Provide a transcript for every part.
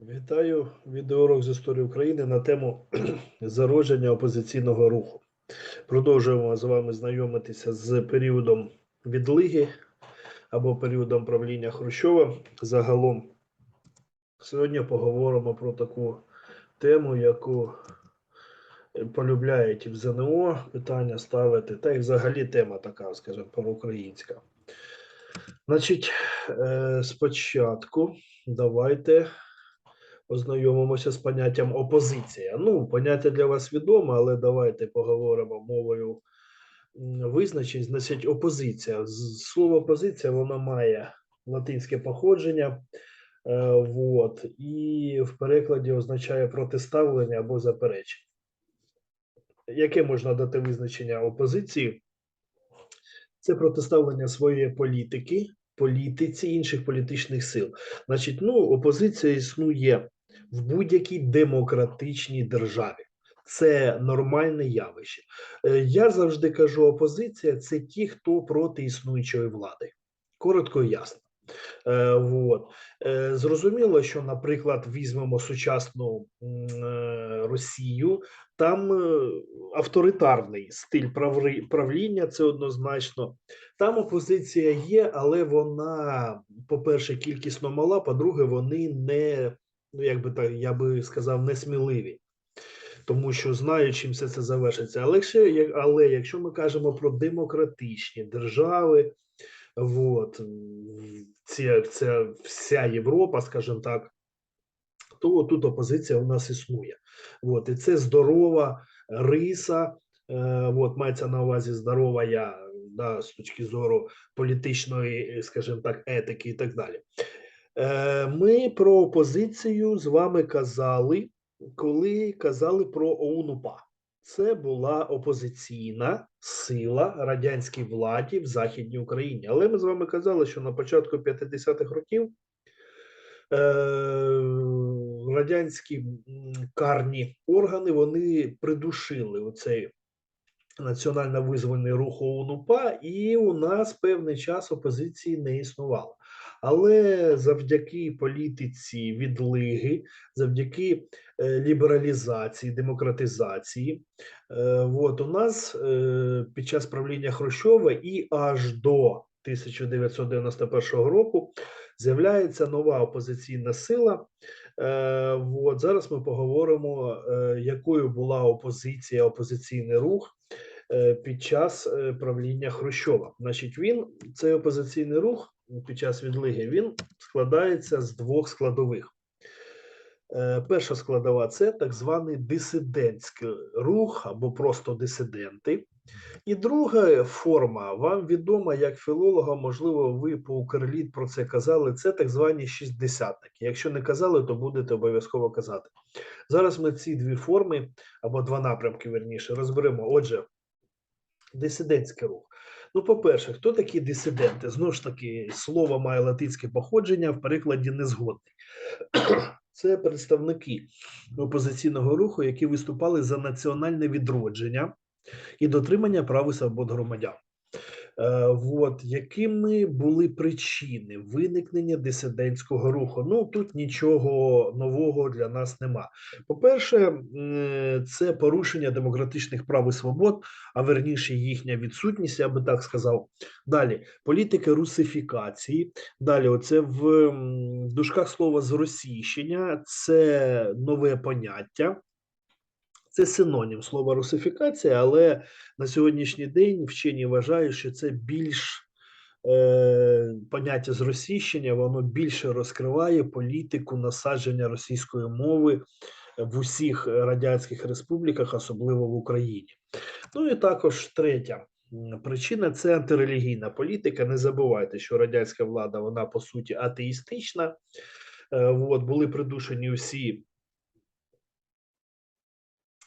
Вітаю відеоурок з історії України на тему зародження опозиційного руху. Продовжуємо з вами знайомитися з періодом відлиги або періодом правління Хрущова. Загалом сьогодні поговоримо про таку тему, яку полюбляють в ЗНО питання ставити, та й взагалі тема така, скажімо, проукраїнська. Значить, е, спочатку давайте ознайомимося з поняттям опозиція. Ну, поняття для вас відоме, але давайте поговоримо мовою визначень. Значить, опозиція. Слово опозиція воно має латинське походження. Е, вот, і в перекладі означає протиставлення або заперечення. Яке можна дати визначення опозиції? Це протиставлення своєї політики, політиці інших політичних сил. Значить, ну, опозиція існує в будь-якій демократичній державі. Це нормальне явище. Е, Я завжди кажу, опозиція це ті, хто проти існуючої влади. Коротко і ясно. Е. Е, зрозуміло, що, наприклад, візьмемо сучасну е, Росію, там авторитарний стиль праври- правління, це однозначно. Там опозиція є, але вона, по-перше, кількісно мала, по-друге, вони не, ну як би так, я би сказав, несміливі. Тому що знають, чим все це завершиться. Але, ще, як- але якщо ми кажемо про демократичні держави, вот, це, це вся Європа, скажімо так, то тут опозиція у нас існує. От, і це здорова риса, е, от, мається на увазі здорова я да, з точки зору політичної, скажімо так, етики і так далі. Е, ми про опозицію з вами казали, коли казали про ОУН-УПА. Це була опозиційна сила радянській владі в Західній Україні. Але ми з вами казали, що на початку 50-х років е, радянські карні органи вони придушили оцей національно-визвольний рух ОУН-УПА, і у нас певний час опозиції не існувало. Але завдяки політиці відлиги, завдяки е, лібералізації, демократизації, е, от у нас е, під час правління Хрущова і аж до 1991 року з'являється нова опозиційна сила. От зараз ми поговоримо, якою була опозиція, опозиційний рух під час правління Хрущова. Значить, він цей опозиційний рух під час відлиги він складається з двох складових. Е, Перша складова це так званий дисидентський рух або просто дисиденти. І друга форма вам відома як філолога, можливо, ви по Укрліт про це казали. Це так звані шістдесятники. Якщо не казали, то будете обов'язково казати. Зараз ми ці дві форми або два напрямки верніше розберемо. Отже, дисидентський рух. Ну, по-перше, хто такі дисиденти? Знову ж таки, слово має латинське походження, в перекладі незгодний. Це представники опозиційного руху, які виступали за національне відродження і дотримання прав і свобод громадян. Е, от, якими були причини виникнення дисидентського руху? Ну тут нічого нового для нас нема. По-перше, це порушення демократичних прав і свобод, а верніше їхня відсутність, я би так сказав. Далі політика русифікації. Далі, оце в дужках слова зросійщення, це нове поняття. Це синонім слова русифікація, але на сьогоднішній день вчені вважають, що це більш е, поняття зросійщення, воно більше розкриває політику насадження російської мови в усіх радянських республіках, особливо в Україні. Ну і також третя причина це антирелігійна політика. Не забувайте, що радянська влада вона по суті атеїстична. Е, от, були придушені усі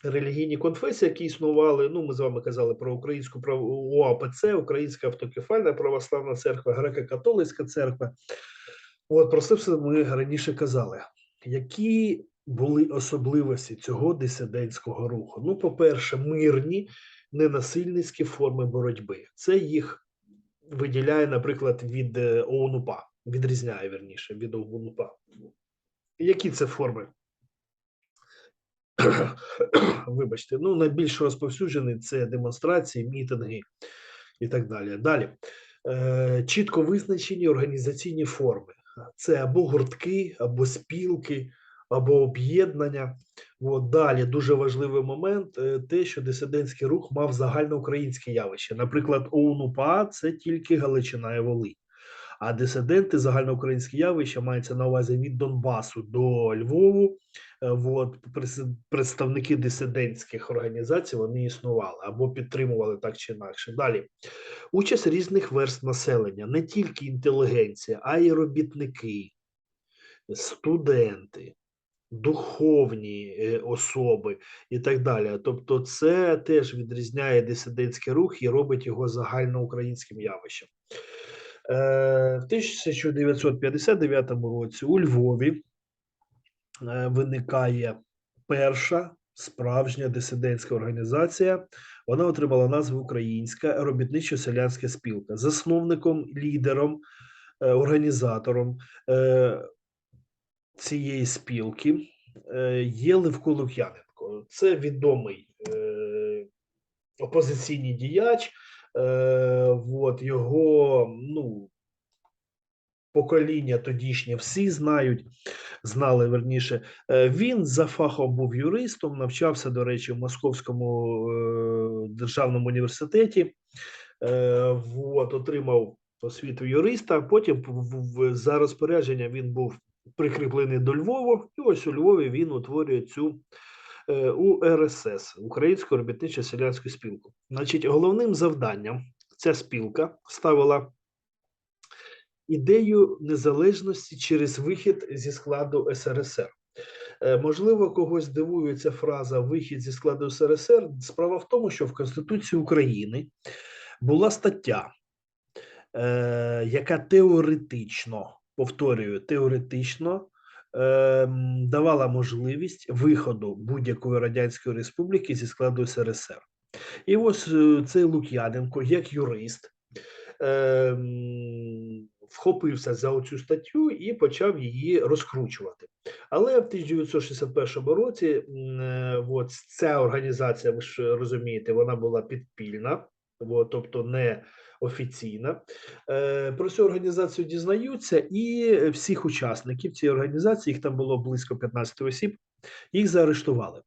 релігійні конфесії, які існували. Ну, ми з вами казали про українську прав... УАПЦ, Українська автокефальна православна церква, греко-католицька церква. От про це все ми раніше казали. Які були особливості цього дисидентського руху? Ну, по-перше, мирні, ненасильницькі форми боротьби. Це їх виділяє, наприклад, від е, відрізняє верніше від ОУН-УПА. Які це форми? Вибачте, ну найбільш розповсюджений це демонстрації, мітинги і так далі. Далі е, чітко визначені організаційні форми: це або гуртки, або спілки, або об'єднання. От далі дуже важливий момент: е, те, що дисидентський рух мав загальноукраїнське явище. Наприклад, ОУН-УПА – це тільки Галичина і Волинь. А дисиденти загальноукраїнське явище мається на увазі від Донбасу до Львову. Е, От представники дисидентських організацій вони існували або підтримували так чи інакше. Далі участь різних верст населення, не тільки інтелігенція, а й робітники, студенти, духовні е, особи і так далі. Тобто, це теж відрізняє дисидентський рух і робить його загальноукраїнським явищем. Е, В 1959 році у Львові е, виникає перша справжня дисидентська організація. Вона отримала назву Українська робітничо-селянська спілка. Засновником, лідером, е, організатором цієї спілки є Левко Лук'яненко. Це відомий опозиційний діяч. Е, от його ну, покоління тодішнє всі знають, знали верніше. Е, Він за фахом був юристом, навчався, до речі, в Московському е, державному університеті. От, отримав освіту юриста. Потім за розпорядження він був прикріплений до Львова, і ось у Львові він утворює цю е, УРСС Українську робітничо селянську спілку. Значить, головним завданням ця спілка ставила ідею незалежності через вихід зі складу СРСР. Е, Можливо, когось дивує ця фраза вихід зі складу СРСР. Справа в тому, що в Конституції України була стаття, е, яка теоретично, повторюю, теоретично давала можливість виходу будь-якої радянської республіки зі складу СРСР. І ось е, цей Лук'яненко, як юрист, е, вхопився за цю статтю і почав її розкручувати. Але в 1961 році е, от, ця організація, ви ж розумієте, вона була підпільна, от, тобто не офіційна. Е, Про цю організацію дізнаються, і всіх учасників цієї організації, їх там було близько 15 осіб, їх заарештували.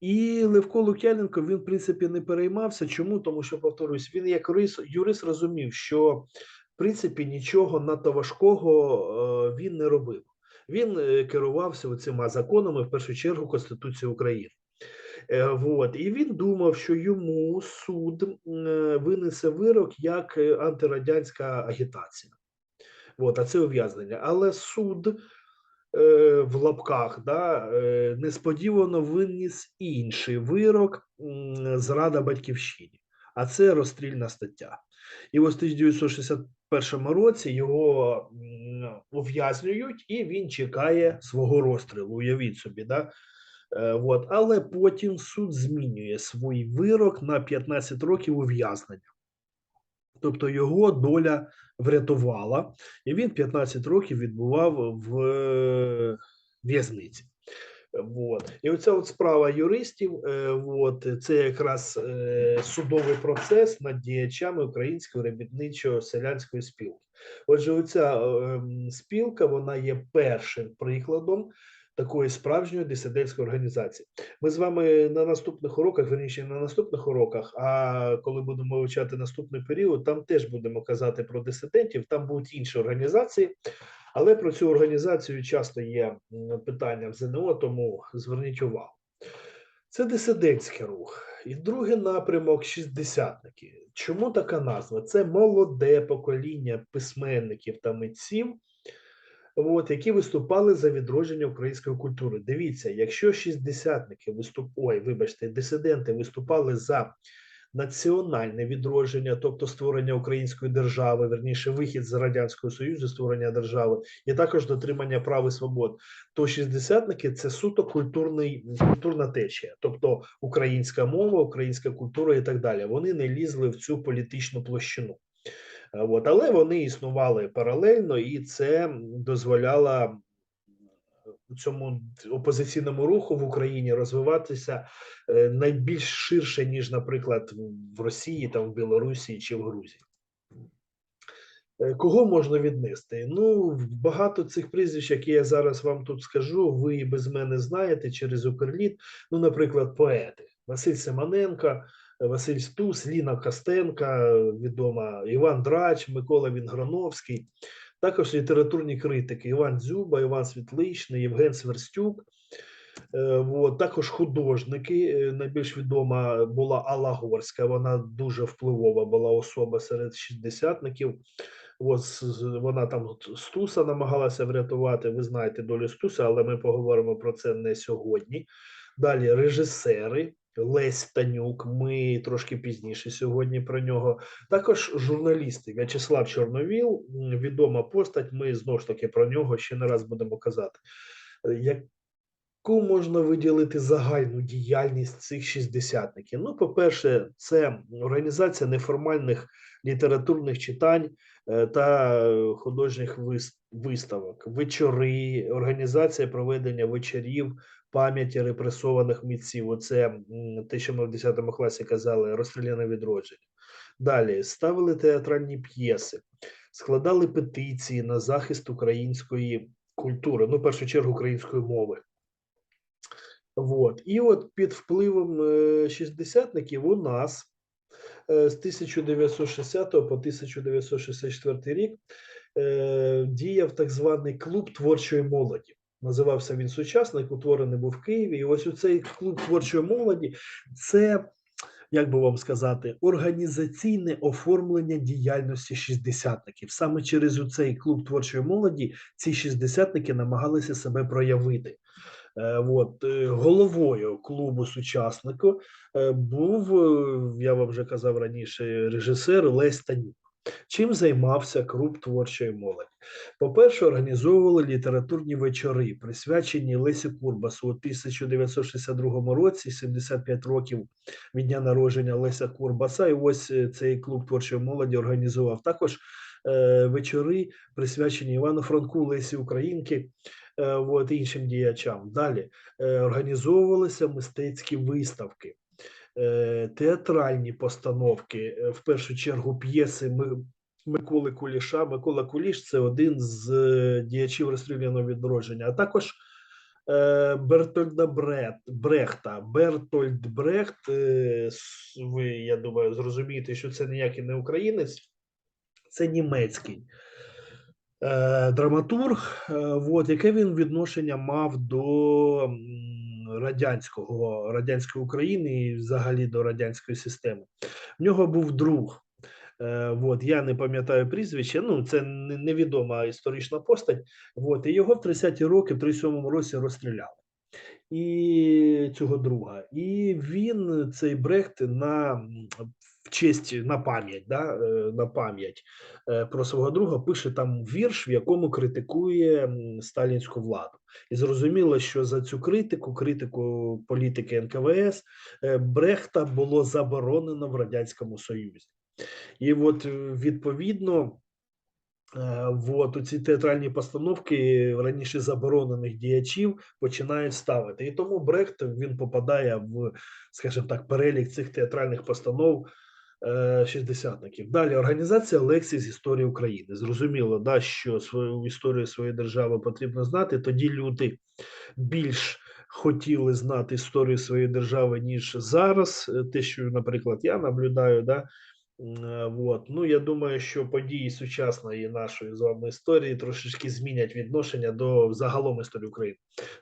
І Левко Лук'яненко він, в принципі, не переймався. Чому? Тому що, повторюсь, він як юрист, розумів, що в принципі нічого надто важкого е, він не робив. Він е, керувався цими законами, в першу чергу, Конституції України. Е, Вот. І він думав, що йому суд е, винесе вирок як е, антирадянська агітація. От, а це ув'язнення. Але суд в лапках да, несподівано виніс інший вирок зрада батьківщині, а це розстрільна стаття. І ось в 1961 році його ув'язнюють, і він чекає свого розстрілу. Уявіть собі, да? Е, от. але потім суд змінює свій вирок на 15 років ув'язнення. Тобто його доля врятувала, і він 15 років відбував в в'язниці. Вот. І оця от справа юристів, е, от, це якраз е, судовий процес над діячами української робітничо-селянської спілки. Отже, оця е, спілка вона є першим прикладом такої справжньої дисидентської організації. Ми з вами на наступних уроках, верніше, на наступних уроках, а коли будемо вивчати наступний період, там теж будемо казати про дисидентів, там будуть інші організації. Але про цю організацію часто є питання в ЗНО, тому зверніть увагу. Це дисидентський рух. І другий напрямок шістдесятники. Чому така назва? Це молоде покоління письменників та митців, от, які виступали за відродження української культури. Дивіться, якщо шістдесятники виступ... Ой, вибачте, дисиденти виступали за національне відродження, тобто створення української держави, верніше вихід з радянського союзу, створення держави, і також дотримання прав і свобод. То шістдесятники це суто культурний культурна течія, тобто українська мова, українська культура і так далі. Вони не лізли в цю політичну площину. Е, От, але вони існували паралельно, і це дозволяло цьому опозиційному руху в Україні розвиватися е, найбільш ширше, ніж, наприклад, в Росії, там, в Білорусі чи в Грузії. Е, Кого можна віднести? Ну, багато цих прізвищ, які я зараз вам тут скажу, ви і без мене знаєте через Укрліт. Ну, наприклад, поети Василь Семененко, Василь Стус, Ліна Костенка, відома Іван Драч, Микола Вінграновський. Також літературні критики Іван Дзюба, Іван Світличний, Євген Сверстюк. Е, також художники. Е, Найбільш відома була Алла Горська. Вона дуже впливова була особа серед шістдесятників. Вона там Стуса намагалася врятувати. Ви знаєте долю Стуса, але ми поговоримо про це не сьогодні. Далі режисери. Лесь Танюк, ми трошки пізніше сьогодні про нього. Також журналісти В'ячеслав Чорновіл, відома постать. Ми знову ж таки про нього ще не раз будемо казати. Е, Яку можна виділити загальну діяльність цих шістдесятників? Ну, по-перше, це організація неформальних літературних читань е, та художніх вис- виставок, вечори, організація проведення вечорів пам'яті репресованих митців. Оце те, що ми в 10 класі казали, розстріляне відродження. Далі ставили театральні п'єси, складали петиції на захист української культури, ну, в першу чергу, української мови. Вот. І от під впливом е, шістдесятників у нас е, з 1960 по 1964 рік е, діяв так званий клуб творчої молоді. Називався він сучасник, утворений був в Києві. І ось у цей клуб творчої молоді це, як би вам сказати, організаційне оформлення діяльності шістдесятників. Саме через у цей клуб творчої молоді ці шістдесятники намагалися себе проявити. Е, От, е, головою клубу сучаснику е, був, я вам вже казав раніше, режисер Лесь Танюк. Чим займався клуб творчої молоді? По-перше, організовували літературні вечори, присвячені Лесі Курбасу у 1962 році, 75 років від дня народження Леся Курбаса. І ось е, цей клуб творчої молоді організував також е, вечори, присвячені Івану Франку, Лесі Українки е, от, іншим діячам. Далі е, організовувалися мистецькі виставки, театральні постановки, е, в першу чергу п'єси Миколи Куліша. Микола Куліш це один з е, діячів розстріляного відродження, а також е, Бертольда Брет, Брехта. Бертольд Брехт, е, ви, я думаю, зрозумієте, що це ніякий не українець, це німецький е, драматург, е, от, яке він відношення мав до радянського радянської України і взагалі до радянської системи. В нього був друг. Е, от, я не пам'ятаю прізвище, ну це невідома історична постать. От, і його в 30-ті роки, в 37-му році розстріляли. І цього друга. І він, цей Брехт, на в честь на пам'ять, да, е, на пам'ять е, про свого друга пише там вірш, в якому критикує сталінську владу. І зрозуміло, що за цю критику, критику політики НКВС, е, Брехта було заборонено в Радянському Союзі. І от відповідно. У ці театральні постановки раніше заборонених діячів починають ставити. І тому Брехт він попадає в, скажімо так, перелік цих театральних постанов шістдесятників. Далі організація лекцій з історії України. Зрозуміло, да, що свою історію своєї держави потрібно знати. Тоді люди більш хотіли знати історію своєї держави, ніж зараз. Е, Те, що, наприклад, я наблюдаю, да, е, Ну, я думаю, що події сучасної нашої з вами історії трошечки змінять відношення до загалом історії України.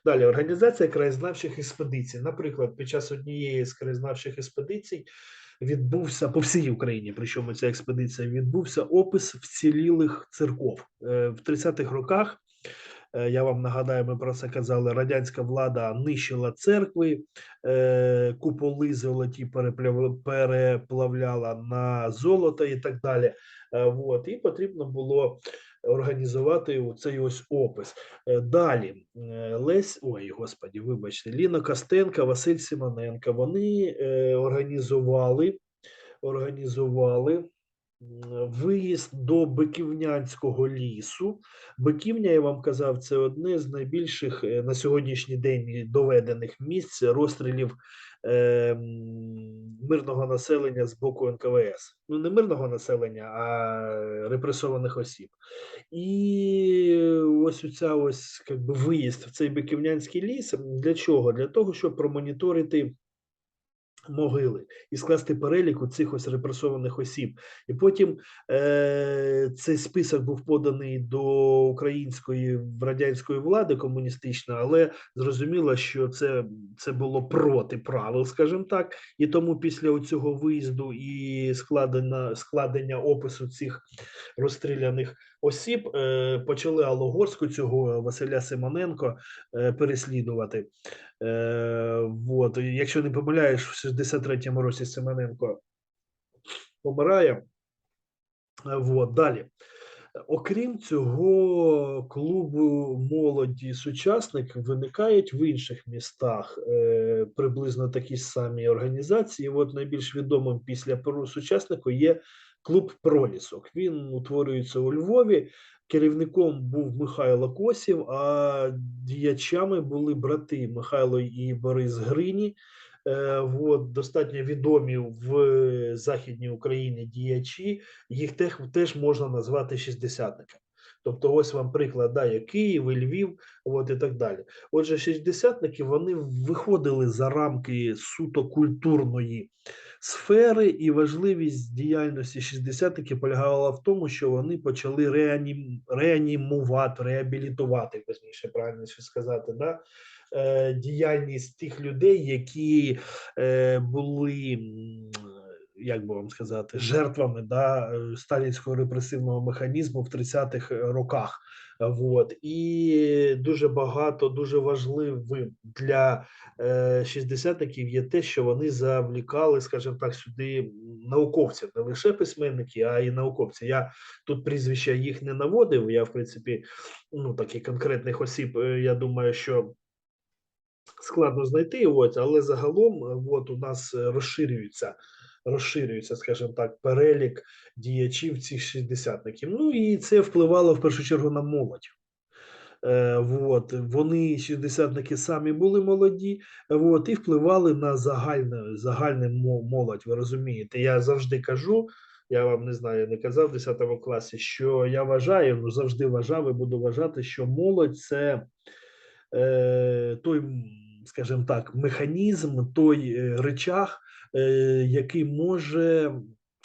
Далі організація краєзнавчих експедицій. Наприклад, під час однієї з краєзнавчих експедицій відбувся по всій Україні, причому ця експедиція відбувся опис вцілілих церков Е, в 30-х роках. е, Я вам нагадаю, ми про це казали. Радянська влада нищила церкви, е, куполи золоті переплавляла на золото і так далі. Вот, і потрібно було організувати цей ось опис. Е, Далі е, Лесь, ой, господі, вибачте, Ліна Костенка, Василь Симоненко. Вони е, організували, організували виїзд до Биківнянського лісу. Биківня, я вам казав, це одне з найбільших е, на сьогоднішній день доведених місць розстрілів е, мирного населення з боку НКВС. Ну, не мирного населення, а репресованих осіб. І ось оця ось как би, виїзд в цей Биківнянський ліс. Для чого? Для того, щоб промоніторити могили і скласти перелік у цих ось репресованих осіб. І потім е, цей список був поданий до української радянської влади комуністичної, але зрозуміло, що це, це було проти правил, скажімо так. І тому після цього виїзду і складення, складення опису цих розстріляних осіб е, почали Алогорську цього Василя Симоненко е, переслідувати. Е. І Якщо не помиляєш, в 63-му році Семененко помирає. Е, Вот. Далі. Окрім цього, клубу молоді сучасник виникають в інших містах е, приблизно такі самі організації. От найбільш відомим після «Перу сучаснику є клуб Пролісок. Він утворюється у Львові. Керівником був Михайло Косів, а діячами були брати Михайло і Борис Грині. Е, от, достатньо відомі в Західній Україні діячі, їх теж, можна назвати шістдесятниками. Тобто, ось вам приклад, да, є Київ, і Львів, от і так далі. Отже, шістдесятники вони виходили за рамки суто культурної сфери, і важливість діяльності шістдесятників полягала в тому, що вони почали реанім, реанімувати, реабілітувати, точніше, правильно сказати, да, е, діяльність тих людей, які е, були, як би вам сказати, жертвами да, е, сталінського репресивного механізму в 30-х роках. Вот. І дуже багато, дуже важливим для е, шістдесятників є те, що вони завлікали, скажімо так, сюди науковців, не лише письменники, а й науковці. Я тут прізвища їх не наводив. Я, в принципі, ну таких конкретних осіб, е, я думаю, що складно знайти, от, але загалом е, от, у нас розширюється, розширюється, скажімо так, перелік діячів цих шістдесятників. Ну і це впливало в першу чергу на молодь. Е, вот, вони шістдесятники самі були молоді, вот, і впливали на загальне, загальне молодь. Ви розумієте, я завжди кажу. Я вам не знаю, не казав в 10 класі, що я вважаю, ну завжди вважав і буду вважати, що молодь це е, той, скажімо так, механізм, той е, речах, який може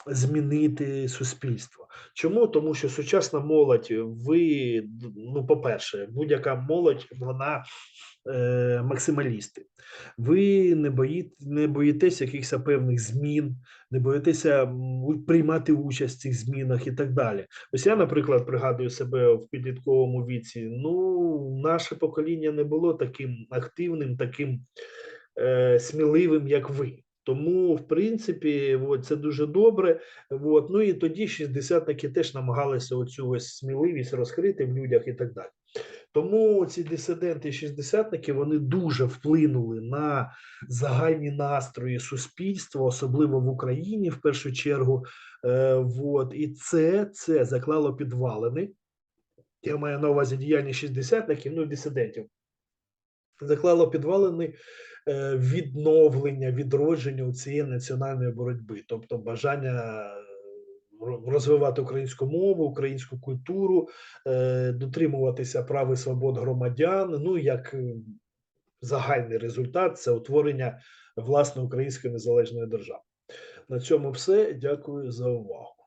змінити суспільство. Чому? Тому що сучасна молодь, ви, ну, по-перше, будь-яка молодь, вона е, максималісти. Ви не, бої, не боїтеся якихось певних змін, не боїтеся приймати участь в цих змінах і так далі. Ось я, наприклад, пригадую себе в підлітковому віці. Ну, наше покоління не було таким активним, таким е, сміливим, як ви. Тому, в принципі, от, це дуже добре. От. Ну і тоді шістдесятники теж намагалися оцю ось сміливість розкрити в людях і так далі. Тому ці дисиденти, шістдесятники, вони дуже вплинули на загальні настрої суспільства, особливо в Україні, в першу чергу. Е, вот. І це, це заклало підвалини. Я маю на увазі діяльність шістдесятників, ну і дисидентів. Заклало підвалини відновлення, відродження цієї національної боротьби, тобто бажання е, розвивати українську мову, українську культуру, е, дотримуватися прав і свобод громадян. Ну як е, загальний результат це утворення власної української незалежної держави. На цьому все. Дякую за увагу.